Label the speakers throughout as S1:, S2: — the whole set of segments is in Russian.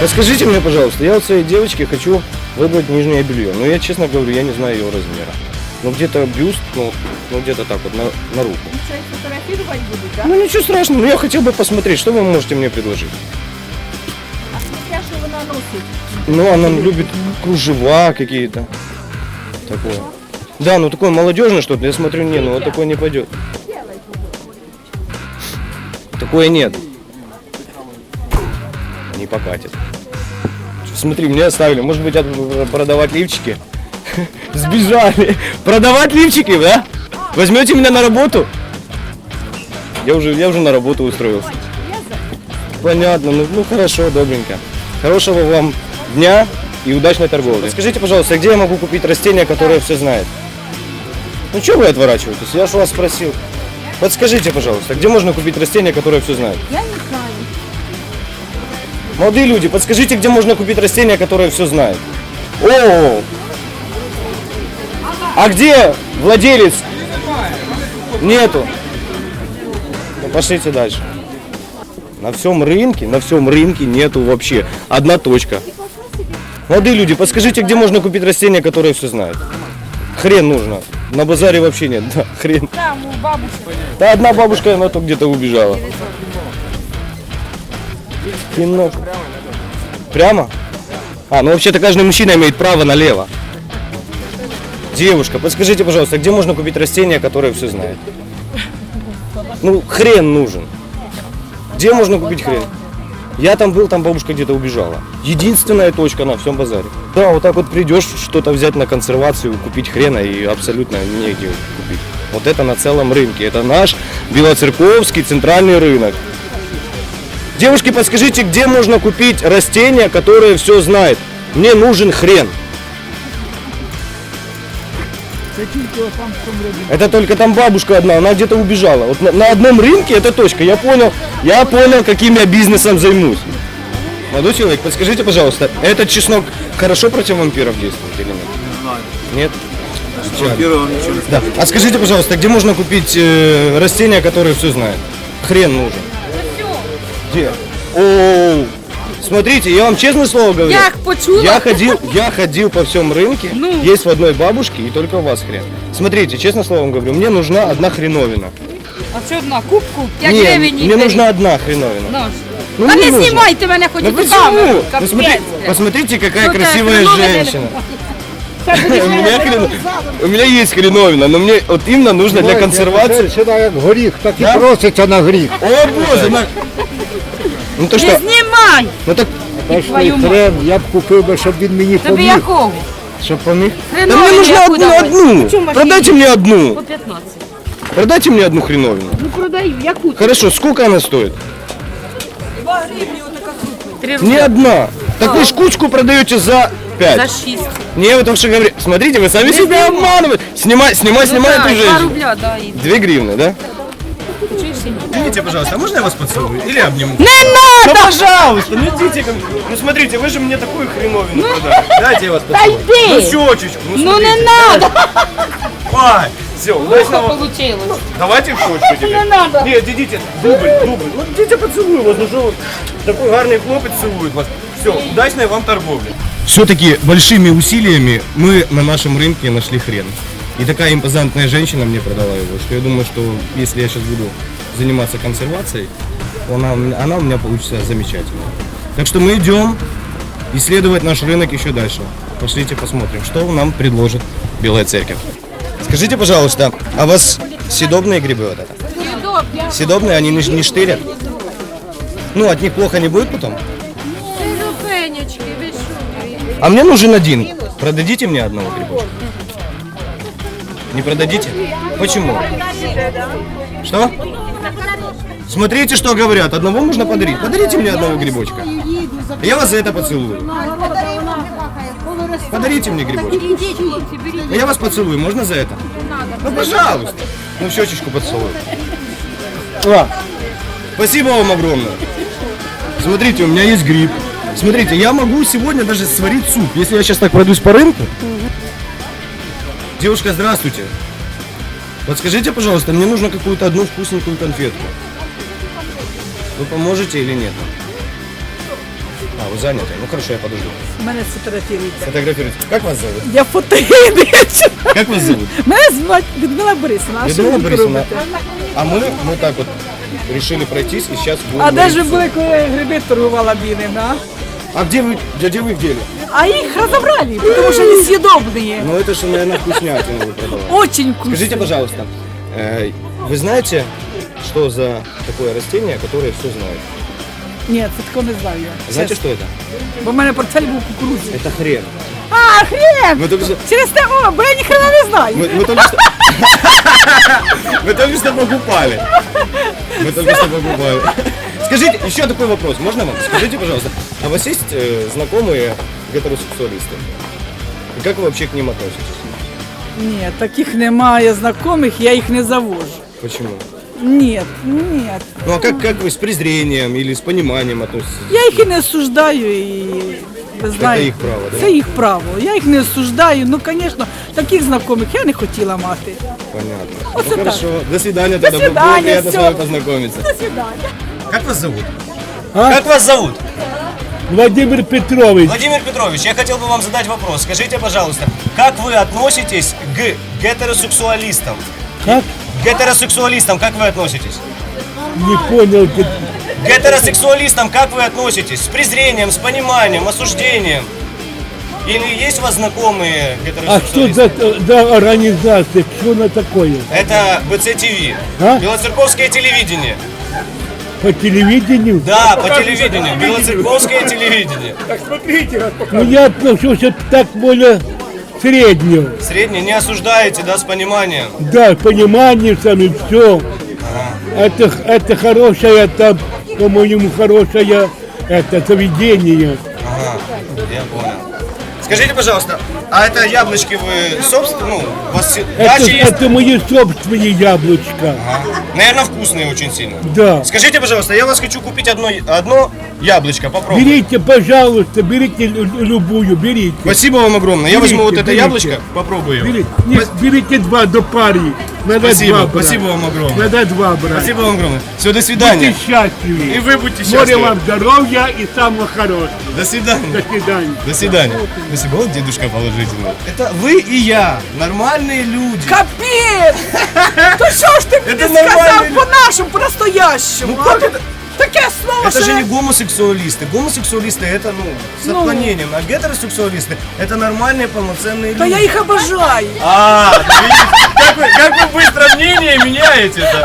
S1: Подскажите мне, пожалуйста, я вот своей девочке хочу выбрать нижнее белье. Но я, честно говорю, я не знаю ее размера. Ну, где-то бюст, ну, ну где-то так вот, на, на руку.
S2: Це фотографувати будуть, так?
S1: Ну, ничего страшного, но я хотел бы посмотреть, что вы можете мне предложить.
S2: А смотря, що вона носить.
S1: Ну, она любит кружева какие-то. Такое. Да, ну такое молодежное что-то. Я смотрю, не, ну вот такое не пойдет. Такое нет. Не покатит. Смотри, меня оставили. Может быть, продавать лифчики? Сбежали. Продавать лифчики, да? Возьмете меня на работу? Я уже, я уже на работу устроился. Понятно, ну, ну хорошо, добренько. Хорошего вам дня и удачной торговли. Скажите, пожалуйста, где я могу купить растения, которые все знают? Ну что вы отворачиваетесь? Я же вас спросил. Подскажите, пожалуйста, где можно купить растения, которые все знают?
S2: Я не.
S1: Молодые люди, подскажите, где можно купить растения, которые все знают? О! А где владелец? Нету. Ну, пошлите дальше. На всем рынке, на всем рынке нету вообще. Одна точка. Молодые люди, подскажите, где можно купить растения, которые все знают? Хрен нужно. На базаре вообще нет. Да, хрен.
S2: Там у бабушки.
S1: Да одна бабушка, она то где-то убежала. Кино. Прямо? А, ну вообще-то каждый мужчина имеет право налево. Девушка, подскажите, пожалуйста, где можно купить растения, которые все знают? Ну, хрен нужен. Где можно купить хрен? Я там был, там бабушка где-то убежала. Единственная точка на всем базаре. Да, вот так вот придешь что-то взять на консервацию, купить хрена и абсолютно негде купить. Вот это на целом рынке. Это наш Белоцерковский центральный рынок. Девушки, подскажите, где можно купить растения, которые все знают? Мне нужен хрен. Это только там бабушка одна, она где-то убежала. Вот на, на одном рынке это точка. Я понял, я понял, каким я бизнесом займусь. Молодой человек, подскажите, пожалуйста, этот чеснок хорошо против вампиров действует или нет? Нет? Печально. Да. А скажите, пожалуйста, где можно купить э, растения, которые все знают? Хрен нужен. Где? О, смотрите, я вам честное слово говорю.
S2: Як почула?
S1: Я ходил, я ходил по всем рынке.
S2: Ну.
S1: Есть в одной бабушке и только у вас хрен. Смотрите, честно слово вам говорю, мне нужна одна хреновина.
S2: А що одна? Кубку? 5
S1: Не,
S2: гривень.
S1: мне нужна одна хреновина.
S2: Ну,
S1: Ну,
S2: а
S1: не
S2: не
S1: нужно.
S2: знімайте мене хоч
S1: Ну
S2: у
S1: почему?
S2: камеру.
S1: Ну, смотри-
S2: Капець.
S1: посмотрите, какая
S2: Ну, так,
S1: красивая
S2: хреновина.
S1: женщина. У меня, хрен- у меня есть хреновина, но мне вот именно нужно для консервации.
S3: Сюди як горіх, так і
S1: Да?
S3: проситься на гріх.
S1: О боже, на- Ну то
S2: Не
S1: что?
S2: знімай!
S1: Ну так,
S3: Та
S2: твою
S3: що
S2: мать.
S3: хрен, я б купив би, щоб він мені
S2: Тобі
S3: поміг.
S2: якого?
S1: что помиг? Да
S2: Хреновину
S1: мне нужно
S2: яку
S1: одну,
S2: давай?
S1: одну.
S2: Почему машину?
S1: Продайте мне одну.
S2: По 15.
S1: Продайте мне одну хреновину.
S2: Ну продаю, яку?
S1: Хорошо, сколько она стоит?
S2: 3
S1: Не
S2: рубля.
S1: одна. Так вы ж кучку продаете за 5.
S2: За 6.
S1: Не, вы там что говорите. Смотрите, вы сами себя обманываете. Снимай, снимай, снимай эту
S2: 2
S1: женщину.
S2: рубля, да. І...
S1: Две гривны, да? Извините, пожалуйста, а можно я вас поцелую? Или обниму?
S2: Не
S1: Ну,
S2: надо!
S1: пожалуйста, ну идите ко мне. Ну, смотрите, вы же мне такую хреновину продали. Дайте я вас поцелую. Ну,
S2: йди!
S1: щечечку, ну,
S2: Ну
S1: смотрите.
S2: не надо!
S1: Ай, все,
S2: Плохо
S1: удачного.
S2: получилось.
S1: Давайте в щечку теперь.
S2: Не надо.
S1: Нет, идите, дубль, дубль. Ну, идите поцелую вас, ну что вы, такой гарный хлопец целует вас. Все, удачной вам торговли. Все-таки большими усилиями мы на нашем рынке нашли хрен. И такая импозантная женщина мне продала его, что я думаю, что если я сейчас буду заниматься консервацией, она, у меня- она у меня получится замечательно. Так что мы идем исследовать наш рынок еще дальше. Пошлите посмотрим, что нам предложит Белая Церковь. Скажите, пожалуйста, а у вас съедобные грибы вот это? Съедобные, они не, не штырят? Ну, от них плохо не будет потом? А мне нужен один. Продадите мне одного грибочка? Не продадите? Почему? Что? Смотрите, что говорят. Одного можно подарить. Подарите мне одного грибочка. Я вас за это поцелую. Подарите мне грибочек. Я вас поцелую. Можно за это? Ну, пожалуйста. Ну, в щечечку поцелую. А, Спасибо вам огромное. Смотрите, у меня есть гриб. Смотрите, я могу сегодня даже сварить суп, если я сейчас так пройдусь по рынку. Девушка, здравствуйте. Подскажите, пожалуйста, мне нужно какую-то одну вкусненькую конфетку. Вы поможете или нет? А, вы заняты? Ну хорошо, я подожду.
S4: Мене сфотографіруйте.
S1: Фотографируйте. Как вас зовут?
S4: Я фотогенниця.
S1: Как вас зовут?
S4: Мене звати Людмила Борисовна. А що
S1: Людмила
S4: ви тут
S1: Борисовна.
S4: робите?
S1: А мы, мы так вот решили пройтись и сейчас будем
S4: А де ж ви
S1: говорить
S4: були, коли я гриби торгувала білими, а?
S1: А где вы, где, где вы их дели?
S4: А їх розібрали, тому що вони съедобные.
S1: Ну это же, наверное, вкуснятину вы продавали.
S4: Очень вкусно.
S1: Скажите, пожалуйста, э, вы знаете, что за такое растение, которое все знает?
S4: Ні, це такого не знаю я.
S1: Знаете,
S4: чесно.
S1: что это?
S4: Бо в мене портфель був кукурудзі.
S1: Это хрен.
S4: А, хрен!
S1: Мы только что,
S4: Через те, о, бо я ні хрена не знаю.
S1: мы, мы только что, мы только что покупали. Мы только что покупали. Скажите, еще такой вопрос, можно вам? Скажите, пожалуйста, а у вас есть э, знакомые гетеросексуалисты? И как вы вообще к ним относитесь?
S4: Ні, таких немає знайомих, я їх не завожу.
S1: Почему?
S4: Ні, ні.
S1: Ну а как, как вы с презрением или с пониманием относитесь?
S4: Я їх і не осуждаю, і ви знаєте,
S1: їх право, да?
S4: Це їх право. Я їх не осуждаю. Ну, звісно, таких знайомих я не хотіла мати.
S1: Понятно.
S4: Вот
S1: ну
S4: это.
S1: хорошо. До свидания тогда. Было
S4: свидания,
S1: приятно с
S4: всё.
S1: вами познакомиться.
S4: До свидання.
S1: Как вас зовут?
S5: А?
S1: Как вас зовут?
S5: Владимир Петрович,
S1: Владимир Петрович, я хотел бы вам задать вопрос. Скажите, пожалуйста, как вы относитесь к гетеросексуалистам?
S5: как?
S1: Гетеросексуалистам как вы относитесь?
S5: Не понял,
S1: К гетеросексуалистам как вы относитесь? С презрением, с пониманием, осуждением? Или есть у вас знакомые
S5: а что
S1: гетеросексуалисты?
S5: за, за организация, что она такое?
S1: Это БЦ-ТВ.
S5: А?
S1: Белоцерковское телевидение.
S5: По телевидению?
S1: Да, по телевидению. Белоцерковское телевидение.
S5: Ну я отношусь так более среднего.
S1: Среднее не осуждаете, да, с пониманием?
S5: Да, понимание сами все. Это, это хорошее, там, по-моему, хорошее это заведение.
S1: Ага, я понял. Скажите, пожалуйста, а это яблочки вы собственно, ну, у вас
S5: Это,
S1: есть?
S5: это мои собственные яблочко.
S1: Наверное, вкусные очень сильно.
S5: Да.
S1: Скажите, пожалуйста, я вас хочу купить одно, одно яблочко, попробуйте.
S5: Берите, пожалуйста, берите лю- любую, берите.
S1: Спасибо вам огромное. Я возьму вот это
S5: берите.
S1: яблочко, попробую. его.
S5: Берите, нет, берите два до пари. Надо
S1: Спасибо,
S5: два брать.
S1: спасибо вам огромное.
S5: Надо два брать.
S1: Спасибо вам огромное. Все, до свидания.
S5: Будьте счастливы.
S1: И вы будьте
S5: Море
S1: счастливы.
S5: вам здоровья и самого хорошего.
S1: До свидания.
S5: До свидания.
S1: До свидания. Спасибо, вот дедушка положительный. Это вы и я, нормальные люди.
S4: Капець! То що ж
S1: Це
S4: сказав
S1: нормально.
S4: по-нашому, по-настоящему?
S1: Ну
S4: а?
S1: как это?
S4: Таке слово,
S1: Это же не гомосексуалисты. Гомосексуалисты это, ну, с
S4: Ну.
S1: отклонением. А гетеросексуалисты это нормальные, полноценные люди.
S4: Та я їх обожаю.
S1: А, да видите, как вы, как вы быстро мнение меняете-то.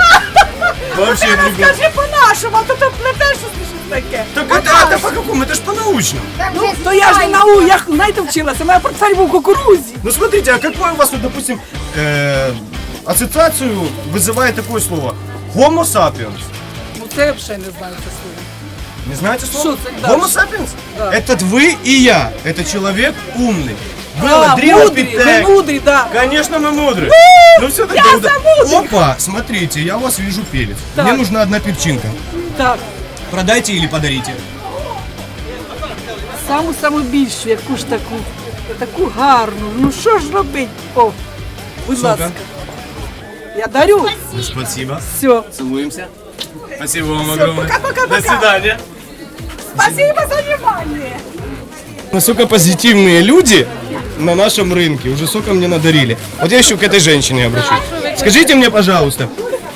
S1: Вообще, ребят.
S4: Скажи по-нашому, а то що щось таке.
S1: Так это, это по какому? Это ж по-научному.
S4: Ну, то я ж не нау, я знаєте, вчилася, моя портфель був кукурузі.
S1: Ну смотрите, а какое у вас, вот, допустим, э, ассоциацию вызывает такое слово? Homo sapiens.
S4: Ну це я взагалі не знаю це слово.
S1: Не знаете слово?
S4: Что это, да.
S1: Homo sapiens?
S4: Да.
S1: Это вы и я. Это человек умный.
S4: А,
S1: Было
S4: мудрі,
S1: Древопитек.
S4: ви мудрі, да.
S1: Конечно, мы мудрые. Ну все таки.
S4: я за мудрых.
S1: Опа, смотрите, я у вас вижу перец.
S4: Так.
S1: Мне нужна одна перчинка.
S4: Так,
S1: Продайте или подарите.
S4: саму-саму більшу, яку ж таку, таку гарну. Ну що ж робить? О, будь
S1: Сука.
S4: ласка. Я дарю.
S1: Спасибо.
S4: Все.
S1: Целуемся. Спасибо вам огромное.
S4: пока-пока-пока.
S1: До свидания.
S4: Спасибо за внимание.
S1: Насколько позитивные люди на нашем рынке. Уже сколько мне надарили. Вот я еще к этой женщине обращусь. Скажите мне, пожалуйста,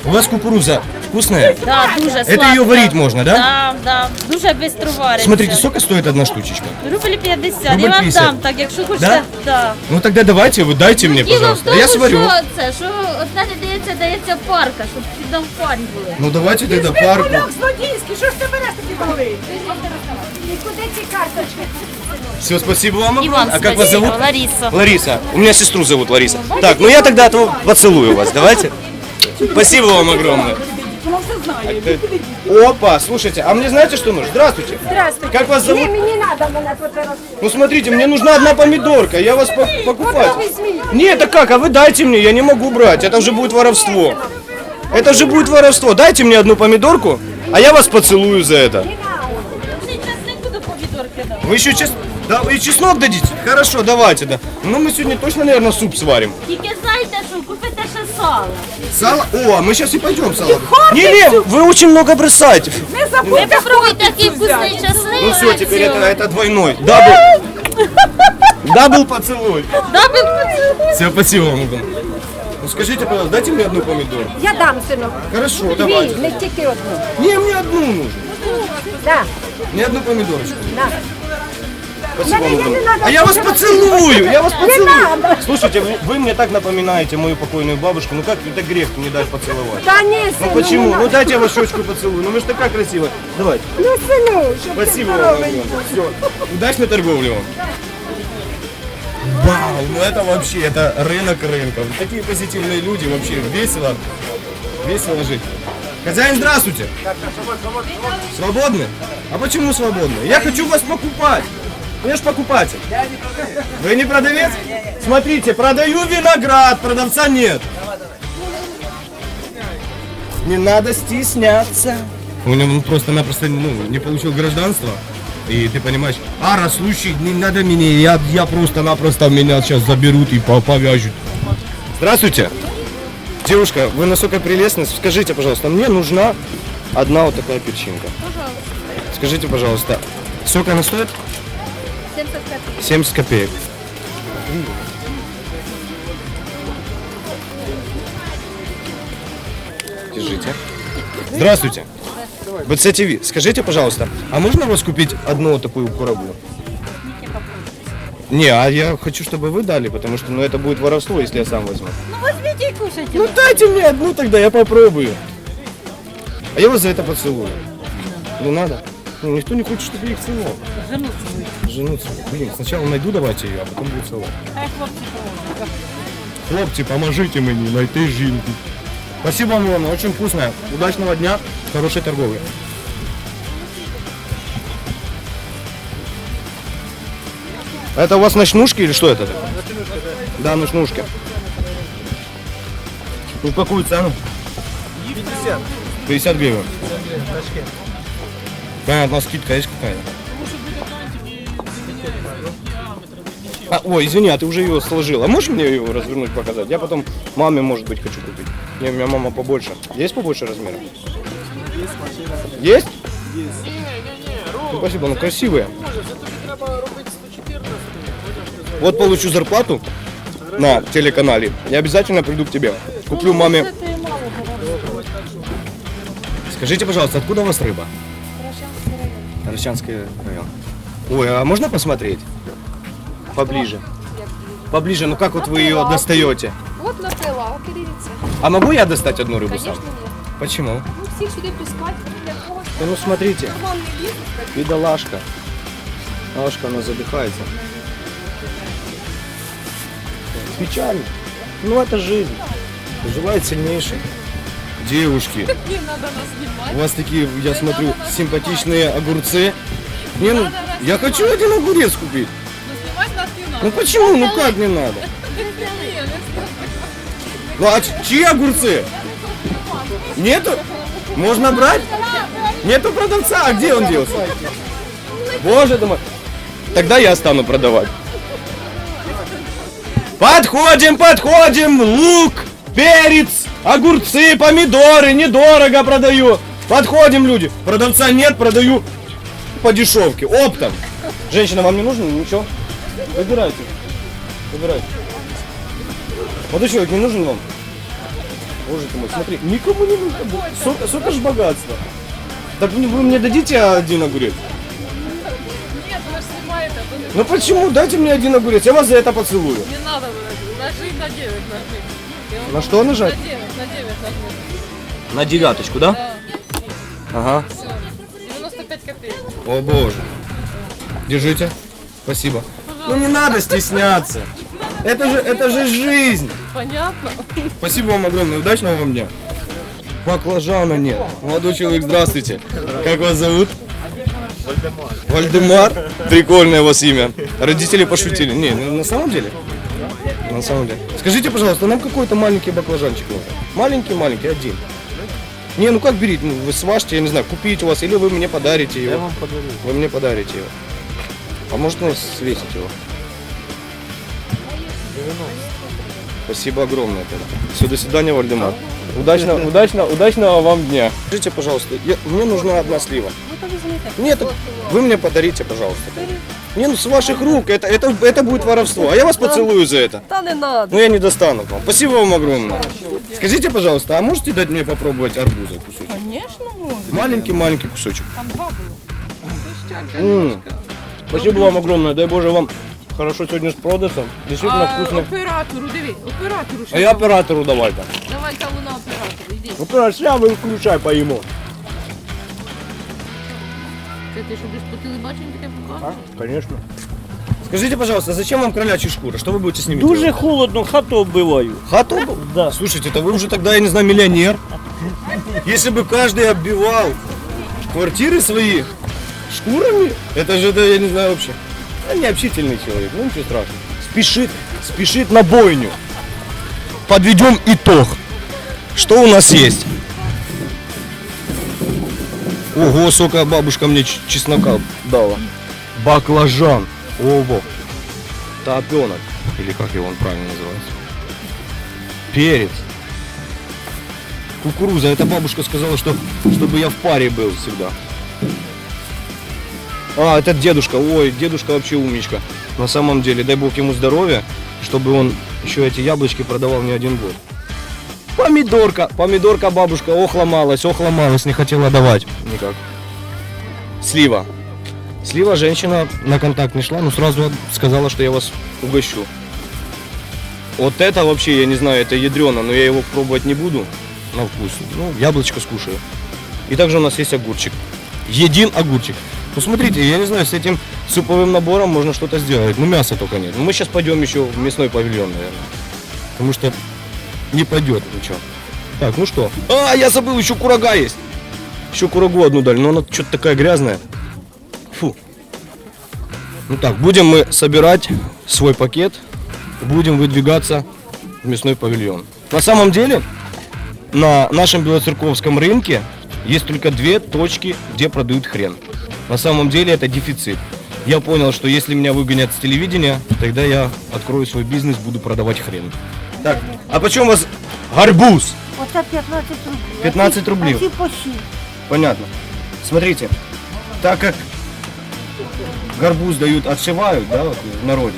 S1: у вас кукуруза вкусная?
S6: Да, дуже
S1: Это
S6: сладко.
S1: ее варить можно, да?
S6: Да, да. Дуже швидко вариться.
S1: Смотрите, сколько стоит одна штучечка?
S6: Рубль 50.
S1: Рубль
S6: Я вам
S1: 50.
S6: дам, так, якщо хочете.
S1: Да?
S6: Да?
S1: Ну тогда давайте, вы дайте мне,
S6: Діло в
S1: пожалуйста.
S6: тому,
S1: Я сварю.
S6: що це, що одна не дається, дається парка, щоб там парні були.
S1: Ну давайте тогда парку.
S4: Кульок злодійський, що ж ти береш такі мали?
S1: Все, спасибо вам
S6: І
S1: огромное.
S6: вам
S1: А как вас
S6: спасибо,
S1: зовут?
S6: Лариса.
S1: Лариса. У меня сестру зовут Лариса. Так, ну я тогда то поцелую вас, давайте. Спасибо вам огромное.
S4: Вона все знає.
S1: Опа, слушайте, а мне знаете что нужно? Здравствуйте.
S7: Здравствуйте.
S1: Как вас зовут?
S7: Не, мне не надо мене фотографировать.
S1: Ну смотрите, мне нужна одна помидорка, я вас по- покупаю.
S7: Вот возьми.
S1: Нет, это как? А вы дайте мне, я не могу брать, это уже будет воровство. Это же будет воровство. Дайте мне одну помидорку, а я вас поцелую за это.
S6: Часнику до помідорки дам.
S1: Вы еще чес... Да, вы и чеснок дадите? Хорошо, давайте, да. Ну мы сегодня точно, наверное, суп сварим.
S6: Тільки знаєте, що купите ще сало.
S1: Сало? О, мы сейчас и пойдем сало. Не-не, вы очень много бросаете.
S4: Не забудьте
S6: попробуйте такий вкусний часник.
S1: Ну все, теперь это, это двойной. Дабл. Дабл поцелуй. Все, спасибо вам. Ну скажите, пожалуйста, дайте мне одну помидор.
S7: Я дам, синок.
S1: Хорошо, давайте.
S7: не тільки одну.
S1: Не, мне одну нужно.
S7: Да,
S1: Мне одну помидорочку.
S7: да. Не, не, не.
S1: А я вас поцелую, я вас поцелую. Слушайте, вы, вы мне так напоминаете мою покойную бабушку. Ну как это грех не дать поцеловать?
S7: Та ні,
S1: Ну
S7: сину,
S1: почему?
S7: не
S1: Ну
S7: надо.
S1: дайте я вас щечку поцелую. Ну вы же такая красивая. Давайте.
S7: Ну, ти
S1: Спасибо вам. Все. Удачной торговли вам. Вау, ну это вообще, это рынок рынков. Такие позитивные люди, вообще весело, весело жить. Хозяин, здравствуйте. Свободны? А почему свободны? Я хочу вас покупать. Ну, Я ж покупатель. Вы не продавец? Смотрите, продаю виноград, продавца нет. Не надо стесняться. У него просто-напросто ну, не получил гражданство. И ты понимаешь, а раз случай, не надо меня, я, я просто-напросто меня сейчас заберут и по- повяжут. Здравствуйте. Девушка, вы настолько прелестны. Скажите, пожалуйста, мне нужна одна вот такая перчинка. Пожалуйста. Скажите, пожалуйста, сколько она стоит?
S6: 70 копійок.
S1: 70 копеек. Держите. Здравствуйте. БЦ ТВ, скажите, пожалуйста, а можно у вас купить одну вот такую коробу? Не, а я хочу, чтобы вы дали, потому что ну, это будет воровство, если я сам возьму.
S6: Ну возьмите і кушайте.
S1: Ну дайте мне одну тогда, я попробую. А я вас за это поцелую. Не надо. Ну, никто не хочет, чтобы я их целовал. Жену Жену целую. Блин, сначала найду давайте ее, а потом буду целовать. Хлопці, поможите мені найти жінку. Спасибо вам, Илона, очень вкусная. Удачного дня, хорошей торговли. Это у вас ночнушки или что это? Да, ночнушки. Ну, в какую цену? 50. 50 гривен. Понятно, скидка есть какая-то? А, ой, извини, а ты уже ее сложил. А можешь мне ее развернуть, показать? Я потом маме, может быть, хочу купить. Не, у меня мама побольше. Есть побольше размера? Есть? Ну, спасибо, ну красивые. Вот получу зарплату на телеканале. Я обязательно приду к тебе. Куплю маме. Скажите, пожалуйста, откуда у вас рыба? Рощанский район. Ой, а можно посмотреть? Поближе. Поближе, ну как вот вы ее достаете?
S8: От на прилавок і дивіться.
S1: А могу я достать одну рыбу сам?
S8: Звісно, ні.
S1: Почему?
S8: Ну всіх сюди пускати, для когось
S1: Да ну смотрите,
S8: нормальний бізнес.
S1: бедолашка. Лашка, она задыхается. Печально. Ну это жизнь. Желает сильнейший. Девушки,
S8: Не треба нас
S1: у вас такие, я смотрю, симпатичные огурцы. Не, ну, я хочу один огурец купить.
S8: Знімати нас не треба.
S1: Ну почему? Ну как не надо? Ну а ч- чьи огурцы? Нету? Можно брать? Нету продавца, а где он делся? Боже мой. Тогда я стану продавать. Подходим, подходим, лук, перец, огурцы, помидоры, недорого продаю. Подходим, люди. Продавца нет, продаю по дешевке, оптом. Женщина, вам не нужно? Ничего. Выбирайте. Выбирайте. Молодой человек, не нужен вам? Боже ты мой, смотри, никому не нужно. Сколько, сколько ж богатства. Так вы вы мне дадите один огурец?
S8: Ні, ви ж знімаєте, то не,
S1: Ну почему? Дайте мне один огурец, я вас за это поцелую.
S8: не треба нажи на 9 нажми.
S1: На что нажать?
S8: На 9, на 9 нажми.
S1: На девяточку, да? Ага.
S8: Все. 95 копеек.
S1: О боже. Держите. Спасибо. Ну не надо стесняться. Это же, это же жизнь.
S8: Понятно?
S1: Спасибо вам огромное. Удачного вам дня. Баклажана нет. Молодой человек, здравствуйте. Как вас зовут? Вальдемар. Вальдемар? Прикольное у вас имя. Родители пошутили. Не, ну, на самом деле? На самом деле. Скажите, пожалуйста, нам какой-то маленький баклажанчик нужен. Маленький-маленький, один. Не, ну как берите? Ну, вы сважьте, я не знаю, купите у вас, или вы мне подарите его. Я вам подарю. Вы мне подарите его. А может, ну, свесить его? Спасибо огромное тогда. Все, до свидания, Вальдемар. Удачно, удачно, удачного вам дня. Скажите, пожалуйста, я- мне нужна одна слива. Нет, вы мне подарите, пожалуйста. Не, ну с ваших рук, это, это, это будет воровство, а я вас поцелую за это.
S4: Та не надо.
S1: Ну я не достану к вам. Спасибо вам огромное. Скажите, пожалуйста, а можете дать мне попробовать арбуза кусочек?
S8: Конечно, можно.
S1: Маленький-маленький кусочек.
S8: Там два было.
S1: Спасибо вам огромное. Дай Боже вам хорошо сегодня с продасом. Действительно
S8: А,
S1: вкусно.
S8: оператору, диви, оператору
S1: А я оператору давай-то.
S8: Давай каву на оператору, іди.
S1: Оператор, я выключай поему.
S8: Це ти що десь по телебаченню таке покажеш?
S1: Конечно. Скажите, пожалуйста, зачем вам кролячья шкура? Что вы будете с ними
S9: Дуже
S1: делать?
S9: холодно, хату оббиваю.
S1: Хату?
S9: Да.
S1: Слушайте, это вы уже тогда, я не знаю, миллионер. Если бы каждый оббивал квартиры свои шкурами, это же, это, я не знаю вообще. А не общительный человек, ну ничего страшного. Спешит, спешит на бойню. Подведем итог. Что у нас есть? Ого, сколько бабушка мне чеснока дала. Баклажан. Ого. Топенок. Или как его он правильно называется? Перец. Кукуруза. Эта бабушка сказала, что чтобы я в паре был всегда. А, это дедушка. Ой, дедушка вообще умничка. На самом деле, дай бог ему здоровья, чтобы он еще эти яблочки продавал не один год. Помидорка. Помидорка бабушка. Ох, ломалась, ох, ломалась, не хотела давать. Никак. Слива. Слива женщина на контакт не шла, но сразу сказала, что я вас угощу. Вот это вообще, я не знаю, это ядрено, но я его пробовать не буду на вкус. Ну, яблочко скушаю. И также у нас есть огурчик. Един огурчик. Ну, смотрите, я не знаю, с этим суповым набором можно что-то сделать. Ну, мяса только нет. Ну, мы сейчас пойдем еще в мясной павильон, наверное. Потому что не пойдет ничего. Так, ну что? А, я забыл, еще курага есть. Еще курагу одну дали, но она что-то такая грязная. Фу. Ну так, будем мы собирать свой пакет, будем выдвигаться в мясной павильон. На самом деле, на нашем Белоцерковском рынке есть только две точки, где продают хрен. На самом деле это дефицит. Я понял, что если меня выгонят с телевидения, тогда я открою свой бизнес, буду продавать хрен. Так, а почем у вас гарбуз?
S7: Оце 15 рублів.
S1: 15 рублів.
S7: А ці по 6.
S1: Понятно. Смотрите, так как гарбуз дают, отшивают, да, вот в народе,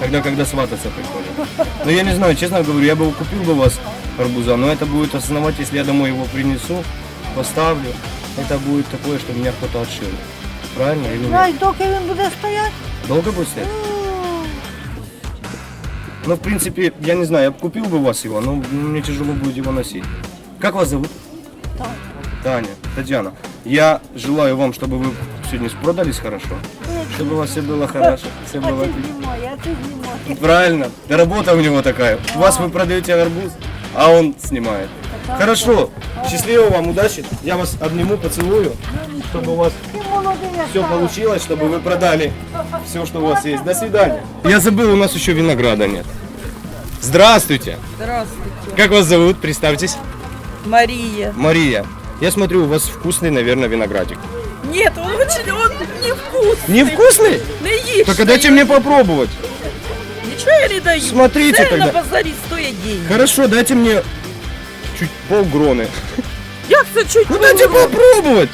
S1: тогда, когда свататься приходят. Но я не знаю, честно говорю, я бы купил бы у вас гарбуза, но это будет основать, если я домой его принесу, поставлю, это будет такое, что меня кто-то отшил. Правильно или нет?
S7: Знаєш, доки він буде стояти?
S1: Долго будет стоять? Ну, в принципе, я не знаю, я бы купил бы у вас его, но мне тяжело будет его носить. Как вас зовут? Таня, Татьяна. Я желаю вам, чтобы вы сегодня продались хорошо, чтобы у вас все было хорошо, все
S7: А
S1: было
S7: ти
S1: отлично.
S7: знімай, а ти знімай.
S1: Правильно, да работа у него такая. У вас вы продаете арбуз, а он снимает. Хорошо, счастливо вам, удачи. Я вас обниму, поцелую, чтобы у вас все получилось, чтобы вы продали все, что у вас есть. До свидания. Я забыл, у нас еще винограда нет. Здравствуйте.
S4: Здравствуйте.
S1: Как вас зовут? Представьтесь.
S4: Мария.
S1: Мария. Я смотрю, у вас вкусный, наверное, виноградик.
S4: Нет, он очень, он невкусный.
S1: Невкусный?
S4: Не ешь.
S1: Так а дайте мне попробовать.
S4: Ничего я не даю.
S1: Смотрите
S4: Це на
S1: тогда.
S4: базарі стоять деньги.
S1: Хорошо, дайте мне чуть полгроны.
S4: Як це чуть
S1: Ну дайте
S4: було?
S1: попробовать.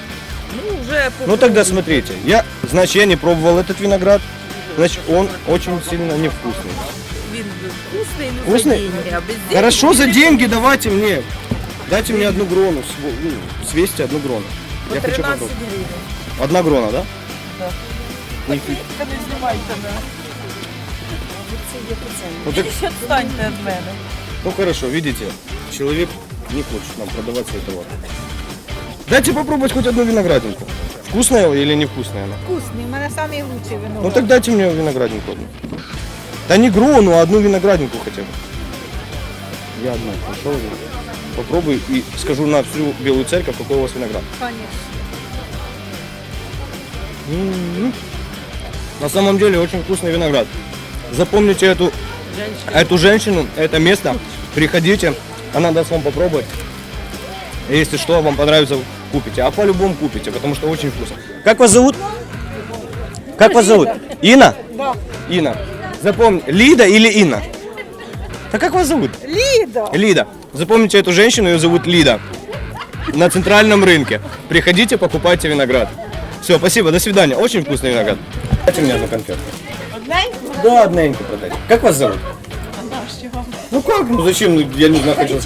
S4: Ну, вже
S1: Ну тогда смотрите, я, значит, я не пробовал этот виноград, значит, он очень сильно невкусный.
S4: він вкусний, ну
S1: Вкусний?
S4: за деньги, а без денег
S1: Хорошо, за
S4: не
S1: деньги давайте мне. Дайте мне одну грону, сво- ну, свесьте одну грону.
S4: По
S1: Я хочу
S4: 13
S1: попробовать.
S4: гривень.
S1: Одна грона, да?
S4: Да.
S1: Нифига.
S4: Та не знімайте мене.
S1: Ну, так,
S4: Ще відстаньте від мене.
S1: ну хорошо, видите, человек не хочет нам продавать свой товар. Дайте попробовать хоть одну виноградинку. Вкусная или невкусная она?
S7: Вкусний, у мене самий лучший
S1: Ну
S7: виноград.
S1: так дайте мне виноградинку одну. Да не грону, а одну виноградинку хотя бы. Я одну пошел, попробую и скажу на всю Белую Церковь, какой у вас виноград. М. На самом деле очень вкусный виноград. Запомните эту, эту женщину, это место. Приходите, она даст вам попробовать. Если что, вам понравится, купите. А по-любому купите, потому что очень вкусно. Как вас зовут? Как вас зовут? Инна? Да. Инна. Запомни, Лида или Инна? А как вас зовут?
S7: Ліда.
S1: Лида. Запомните эту женщину, ее зовут Лида. На центральном рынке. Приходите, покупайте виноград. Все, спасибо, до свидания. Очень вкусный виноград. Дайте мне одну конфетку.
S7: Одненьку?
S1: Да, одненькую продайте. Как вас зовут? Ну как? Ну зачем? Ну, я не знаю, хочу.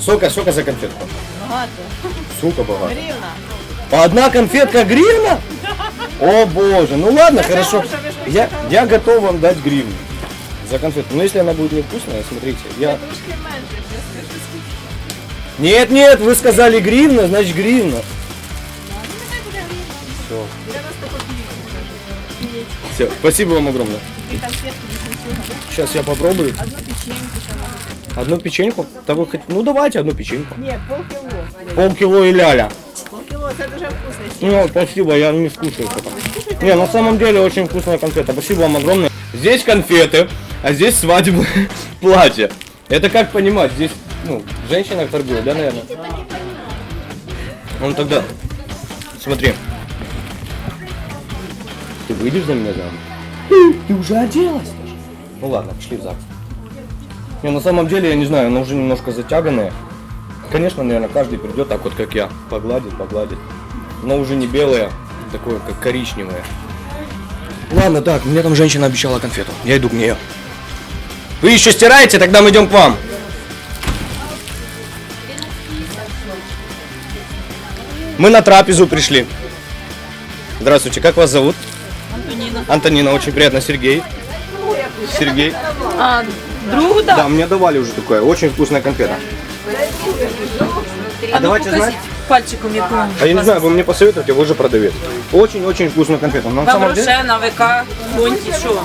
S1: Сколько, сколько за конфетку?
S7: Багато.
S1: Сука, богато.
S7: Гривна.
S1: Одна конфетка гривна? О боже, ну ладно, хорошо. Я, я готов вам дать гривну за конфетку. Но если она будет невкусная, смотрите, я... Нет, нет, вы сказали гривна, значит гривна. Все. Все, спасибо вам огромное. Сейчас я попробую. Одну печеньку? Да вы хоть- Ну давайте одну печеньку.
S7: Ні, полкіло.
S1: Полкило и ляля.
S7: Полкіло це дуже вкусно.
S1: Ну, спасибо, я не скушаю это. Не, на самом деле очень вкусная конфета. Спасибо вам огромное. Здесь конфеты, а здесь свадебное платье. Это как понимать? Здесь, ну, женщина торгует, да, наверное? Ну тогда, смотри. Ты выйдешь за меня замуж? Ты уже оделась? Ну ладно, пошли в ЗАГС. Не, на самом деле, я не знаю, она уже немножко затяганная. Конечно, наверное, каждый придет так вот, как я. Погладит, погладит. Но уже не белое, такое, как коричневое. Ладно, так, мне там женщина обещала конфету. Я иду к нее. Вы еще стираете, тогда мы идем к вам. Мы на трапезу пришли. Здравствуйте, как вас зовут? Антонина. Антонина, очень приятно, Сергей. Сергей.
S2: А, другу
S1: Да, мне давали уже такое, очень вкусная конфета.
S2: А
S1: Давайте, знаете,
S2: пальчиком якому.
S1: а я не знаю, вы мне посоветуете, вы же продавец. Очень-очень вкусная конфета. Но на самом деле,
S2: на ВК, Бонті, що?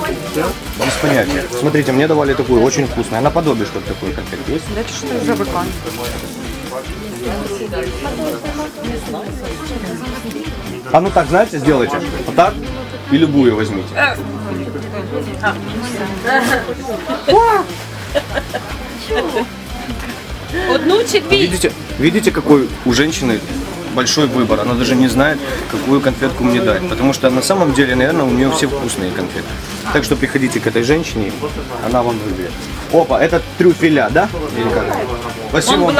S1: без понятия. Смотрите, мне давали такую, очень вкусную. Наподобие, что такой конфет есть.
S2: Дайте що це за ВК?
S1: А ну так, знаете, сделайте. Вот так и любую возьмите.
S2: Одну чи дві?
S1: Видите, видите, какой у женщины большой выбор. Она даже не знает, какую конфетку мне дать. Потому что на самом деле, наверное, у нее все вкусные конфеты. Так что приходите к этой женщине, она вам выберет. Опа, это трюфеля, да? Или как? Спасибо. вам.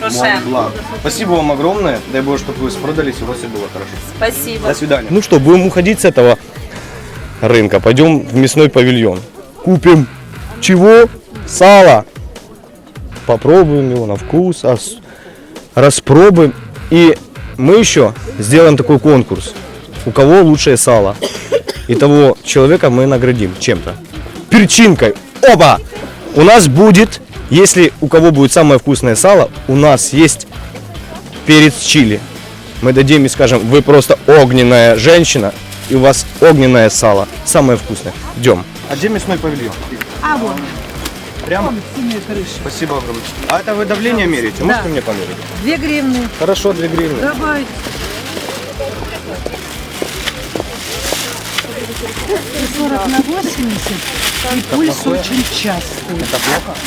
S2: Монблан.
S1: Спасибо вам огромное. Дай Бог, чтобы вы спродались, и у вас все было хорошо.
S2: Спасибо.
S1: До свидания. Ну что, будем уходить с этого рынка. Пойдем в мясной павильон. Купим чего? Сало. Попробуем его на вкус, ос- распробуем. И мы еще сделаем такой конкурс. У кого лучшее сало. И того человека мы наградим чем-то. Перчинкой. Опа! У нас будет, если у кого будет самое вкусное сало, у нас есть перец чили. Мы дадим и скажем, вы просто огненная женщина, и у вас огненное сало. Самое вкусное. Идем. А где мясной павильон?
S7: А вон.
S1: Прямо? Спасибо огромное. А это вы давление меряете? Можете мне померить?
S4: Две гривны.
S1: Хорошо, 2 гривны.
S4: Давай. Сорок на 80 и пульс очень частый.
S1: Это плохо?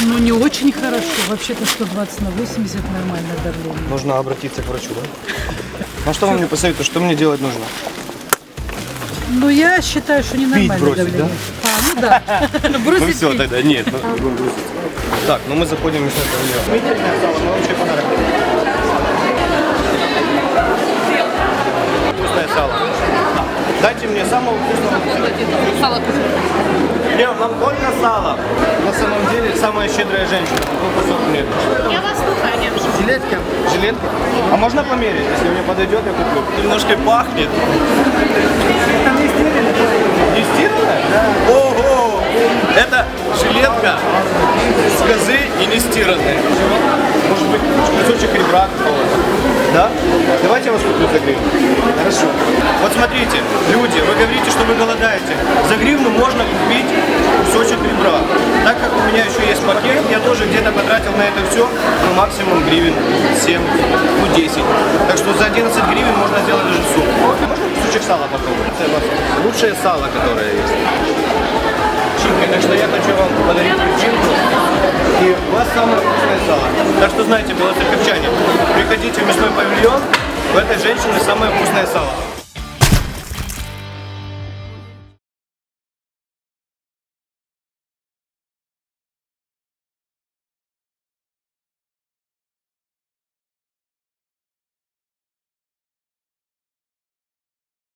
S4: Ну, не очень хорошо. Вообще-то 120 на 80 нормальное давление.
S1: Нужно обратиться к врачу, да? Ну что вы мне посоветуете, что мне делать нужно?
S4: Но я считаю, что не нормальное
S1: бросить,
S4: давление. А, ну да.
S1: Ну все, тогда нет. ну. Так, ну мы заходим в. Мы вообще подарок. Вкусное сало. Дайте мне самого вкусного
S8: Сало кушай.
S1: Нет, нам только сало. На самом деле, самая щедрая женщина. Какой кусок мне?
S2: Я вас слухаю, Нямша.
S1: Жилетка? Жилетка? А можно померить? Если мне подойдет, я куплю. Немножко пахнет. Не стиранная? Да. Ого! Это жилетка с козы и не стиранная. Может быть, кусочек ребра какого-то. Да? Давайте я вас куплю за гривну. Хорошо. Вот смотрите, люди, вы говорите, что вы голодаете. За гривну можно купить кусочек ребра. Так как у меня еще есть пакет, я тоже где-то потратил на это все, ну, максимум гривен 7, ну 10. Так что за 11 гривен можно сделать даже суп. Можно кусочек сала попробовать? Это лучшее сало, которое есть. Чинка, так что я хочу вам подарить перчинку. И у вас самое вкусное сало. Так что знаете, было церковчане. Приходите в мясной павильон, у этой женщины самое вкусное сало.